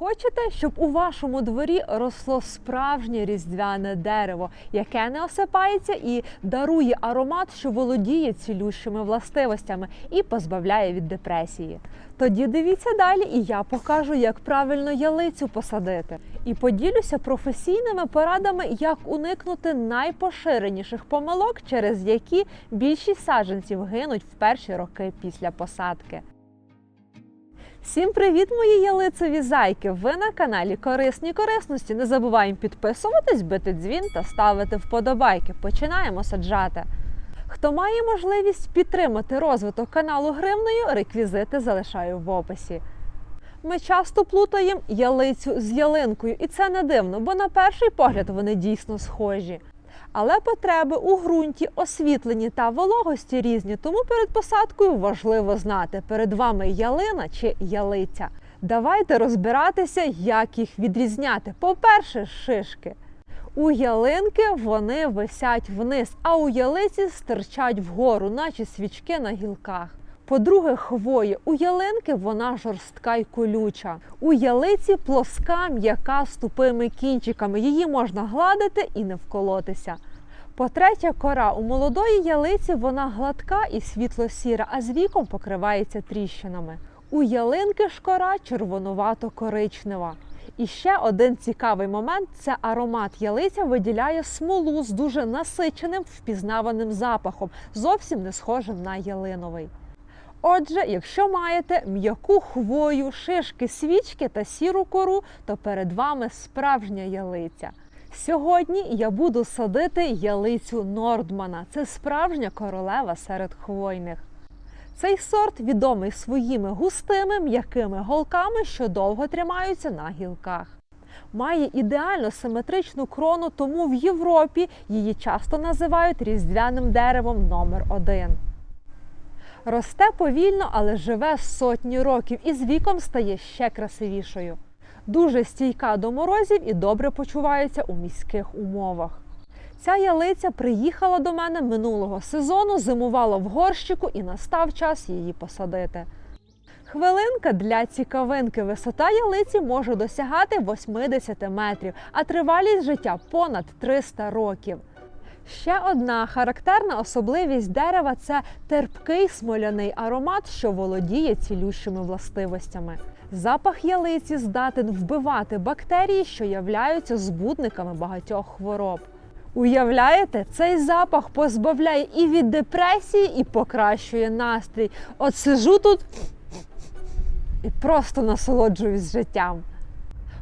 Хочете, щоб у вашому дворі росло справжнє різдвяне дерево, яке не осипається і дарує аромат, що володіє цілющими властивостями і позбавляє від депресії. Тоді дивіться далі, і я покажу, як правильно ялицю посадити. І поділюся професійними порадами, як уникнути найпоширеніших помилок, через які більшість саджанців гинуть в перші роки після посадки. Всім привіт, мої ялицеві зайки! Ви на каналі Корисні корисності. Не забуваємо підписуватись, бити дзвін та ставити вподобайки. Починаємо саджати. Хто має можливість підтримати розвиток каналу гривнею, реквізити залишаю в описі. Ми часто плутаємо ялицю з ялинкою, і це не дивно, бо на перший погляд вони дійсно схожі. Але потреби у ґрунті, освітленні та вологості різні, тому перед посадкою важливо знати, перед вами ялина чи ялиця. Давайте розбиратися, як їх відрізняти. По-перше, шишки. У ялинки вони висять вниз, а у ялиці стирчать вгору, наче свічки на гілках. По-друге, хвої. У ялинки вона жорстка й колюча. У ялиці плоска м'яка з тупими кінчиками. Її можна гладити і не вколотися. По-третє, кора у молодої ялиці вона гладка і світло-сіра, а з віком покривається тріщинами. У ялинки ж кора червонувато-коричнева. І ще один цікавий момент це аромат. Ялиця виділяє смолу з дуже насиченим впізнаваним запахом, зовсім не схожим на ялиновий. Отже, якщо маєте м'яку хвою, шишки, свічки та сіру кору, то перед вами справжня ялиця. Сьогодні я буду садити ялицю Нордмана. Це справжня королева серед хвойних. Цей сорт відомий своїми густими м'якими голками, що довго тримаються на гілках. Має ідеально симетричну крону, тому в Європі її часто називають різдвяним деревом номер 1 Росте повільно, але живе сотні років і з віком стає ще красивішою. Дуже стійка до морозів і добре почувається у міських умовах. Ця ялиця приїхала до мене минулого сезону, зимувала в горщику і настав час її посадити. Хвилинка для цікавинки. Висота ялиці може досягати 80 метрів, а тривалість життя понад 300 років. Ще одна характерна особливість дерева це терпкий смоляний аромат, що володіє цілющими властивостями. Запах ялиці здатен вбивати бактерії, що являються збудниками багатьох хвороб. Уявляєте, цей запах позбавляє і від депресії, і покращує настрій. От сижу тут і просто насолоджуюсь життям.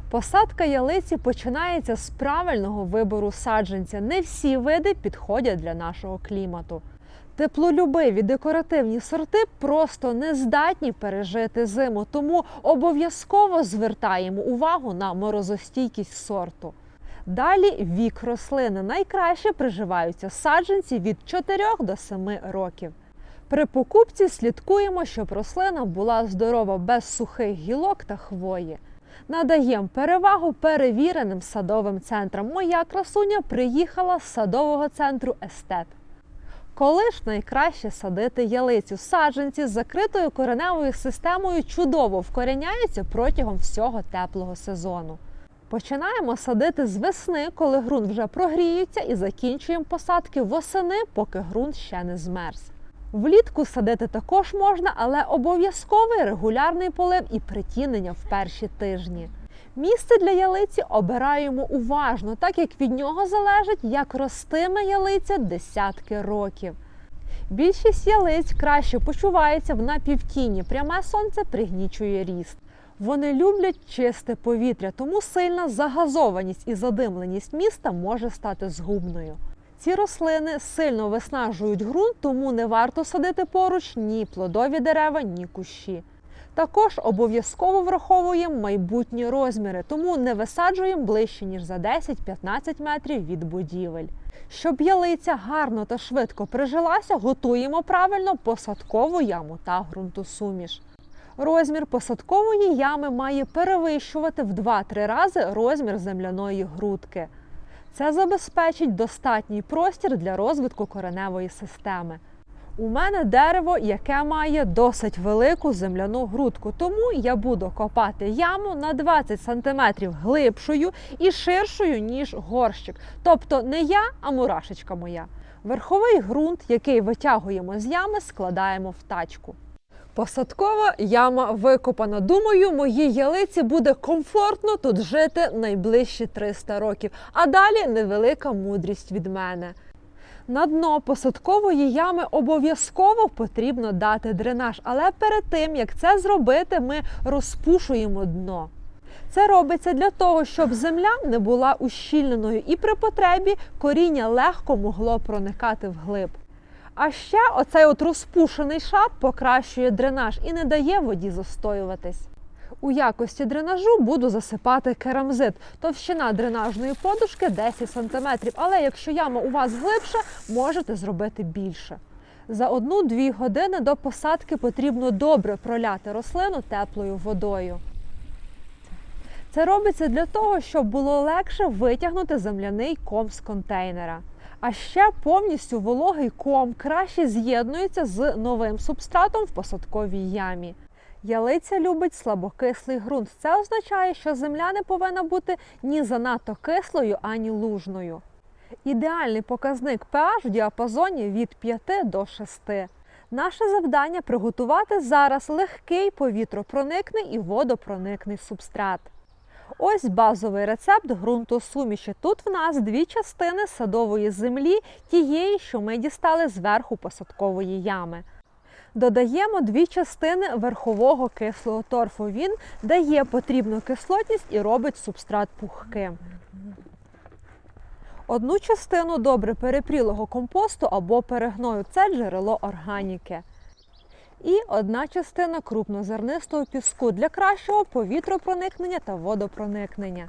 Посадка ялиці починається з правильного вибору саджанця. Не всі види підходять для нашого клімату. Теплолюбиві декоративні сорти просто не здатні пережити зиму, тому обов'язково звертаємо увагу на морозостійкість сорту. Далі вік рослини найкраще приживаються саджанці від 4 до 7 років. При покупці слідкуємо, щоб рослина була здорова без сухих гілок та хвої. Надаємо перевагу перевіреним садовим центрам. Моя красуня приїхала з садового центру Естет. Коли ж найкраще садити ялицю? Саджанці з закритою кореневою системою чудово вкоріняються протягом всього теплого сезону. Починаємо садити з весни, коли ґрунт вже прогріється, і закінчуємо посадки восени, поки ґрунт ще не змерз. Влітку садити також можна, але обов'язковий регулярний полив і притінення в перші тижні. Місце для ялиці обираємо уважно, так як від нього залежить, як ростиме ялиця десятки років. Більшість ялиць краще почувається в напівтіні, пряме сонце пригнічує ріст. Вони люблять чисте повітря, тому сильна загазованість і задимленість міста може стати згубною. Ці рослини сильно виснажують ґрунт, тому не варто садити поруч ні плодові дерева, ні кущі. Також обов'язково враховуємо майбутні розміри, тому не висаджуємо ближче, ніж за 10-15 метрів від будівель. Щоб ялиця гарно та швидко прижилася, готуємо правильно посадкову яму та ґрунтосуміш. Розмір посадкової ями має перевищувати в 2-3 рази розмір земляної грудки. Це забезпечить достатній простір для розвитку кореневої системи. У мене дерево, яке має досить велику земляну грудку, тому я буду копати яму на 20 см глибшою і ширшою, ніж горщик. Тобто не я, а мурашечка моя. Верховий ґрунт, який витягуємо з ями, складаємо в тачку. Посадкова яма викопана. Думаю, моїй ялиці буде комфортно тут жити найближчі 300 років, а далі невелика мудрість від мене. На дно посадкової ями обов'язково потрібно дати дренаж, але перед тим як це зробити, ми розпушуємо дно. Це робиться для того, щоб земля не була ущільненою і при потребі коріння легко могло проникати вглиб. А ще оцей от розпушений шар покращує дренаж і не дає воді застоюватись. У якості дренажу буду засипати керамзит. Товщина дренажної подушки 10 см, але якщо яма у вас глибша, можете зробити більше. За 1-2 години до посадки потрібно добре проляти рослину теплою водою. Це робиться для того, щоб було легше витягнути земляний ком з контейнера. А ще повністю вологий ком краще з'єднується з новим субстратом в посадковій ямі. Ялиця любить слабокислий ґрунт. Це означає, що земля не повинна бути ні занадто кислою, ані лужною. Ідеальний показник pH в діапазоні від 5 до 6. Наше завдання приготувати зараз легкий повітропроникний і водопроникний субстрат. Ось базовий рецепт ґрунтосуміші. Тут в нас дві частини садової землі, тієї, що ми дістали зверху посадкової ями. Додаємо дві частини верхового кислого торфу. Він дає потрібну кислотність і робить субстрат пухким. Одну частину добре перепрілого компосту або перегною це джерело органіки. І одна частина крупнозернистого піску для кращого повітропроникнення та водопроникнення.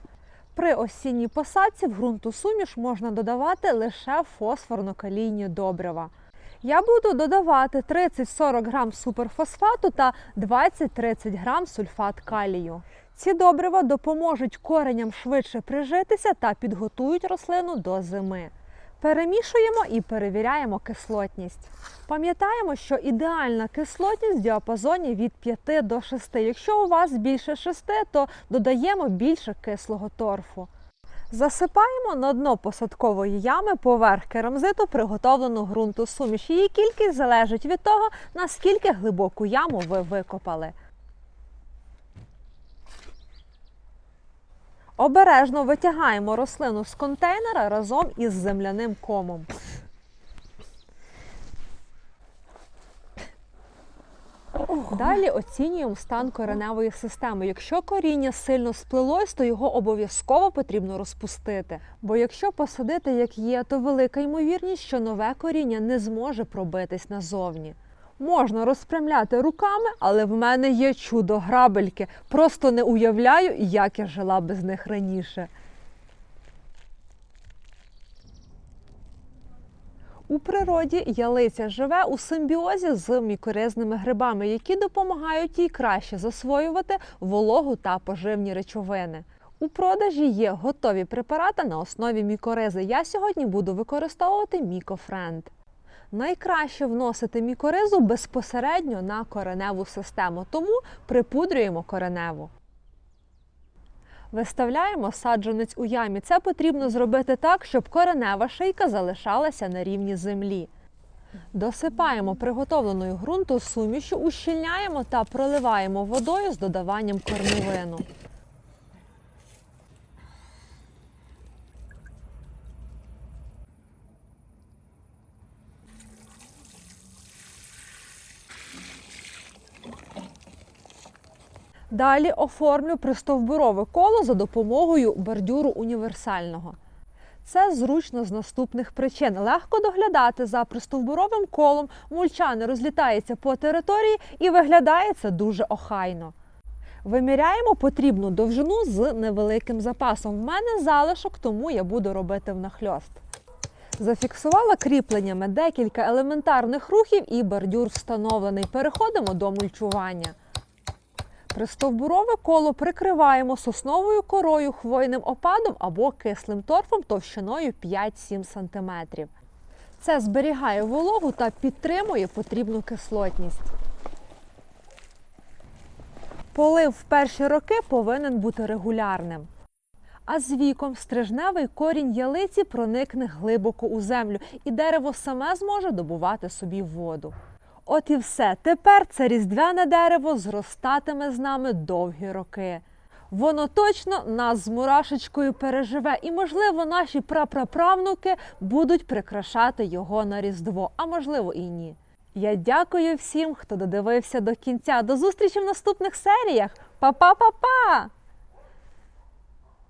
При осінній посадці в ґрунтосуміш можна додавати лише фосфорно-калійні добрива. Я буду додавати 30-40 грам суперфосфату та 20-30 грам сульфат калію. Ці добрива допоможуть кореням швидше прижитися та підготують рослину до зими. Перемішуємо і перевіряємо кислотність. Пам'ятаємо, що ідеальна кислотність в діапазоні від 5 до 6. Якщо у вас більше 6, то додаємо більше кислого торфу. Засипаємо на дно посадкової ями поверх керамзиту приготовлену ґрунту суміш. Її кількість залежить від того, наскільки глибоку яму ви викопали. Обережно витягаємо рослину з контейнера разом із земляним комом. Далі оцінюємо стан кореневої системи. Якщо коріння сильно сплилось, то його обов'язково потрібно розпустити. Бо якщо посадити як є, то велика ймовірність, що нове коріння не зможе пробитись назовні. Можна розпрямляти руками, але в мене є чудо грабельки. Просто не уявляю, як я жила без них раніше. У природі ялиця живе у симбіозі з мікоризними грибами, які допомагають їй краще засвоювати вологу та поживні речовини. У продажі є готові препарати на основі мікоризи. Я сьогодні буду використовувати мікофренд. Найкраще вносити мікоризу безпосередньо на кореневу систему, тому припудрюємо кореневу. Виставляємо саджанець у ямі. Це потрібно зробити так, щоб коренева шийка залишалася на рівні землі. Досипаємо приготовленою ґрунту сумішю, ущільняємо та проливаємо водою з додаванням корневину. Далі оформлю пристовбурове коло за допомогою бордюру універсального. Це зручно з наступних причин. Легко доглядати за пристовбуровим колом, мульча не розлітається по території і виглядає це дуже охайно. Виміряємо потрібну довжину з невеликим запасом. В мене залишок, тому я буду робити внахльост. Зафіксувала кріпленнями декілька елементарних рухів і бордюр встановлений. Переходимо до мульчування. Пристовбурове коло прикриваємо сосновою корою, хвойним опадом або кислим торфом товщиною 5-7 см. Це зберігає вологу та підтримує потрібну кислотність. Полив в перші роки повинен бути регулярним. А з віком стрижневий корінь ялиці проникне глибоко у землю, і дерево саме зможе добувати собі воду. От і все. Тепер це різдвяне дерево зростатиме з нами довгі роки. Воно точно нас з мурашечкою переживе, і, можливо, наші прапраправнуки будуть прикрашати його на Різдво, а можливо і ні. Я дякую всім, хто додивився до кінця. До зустрічі в наступних серіях. Па-па-па-па!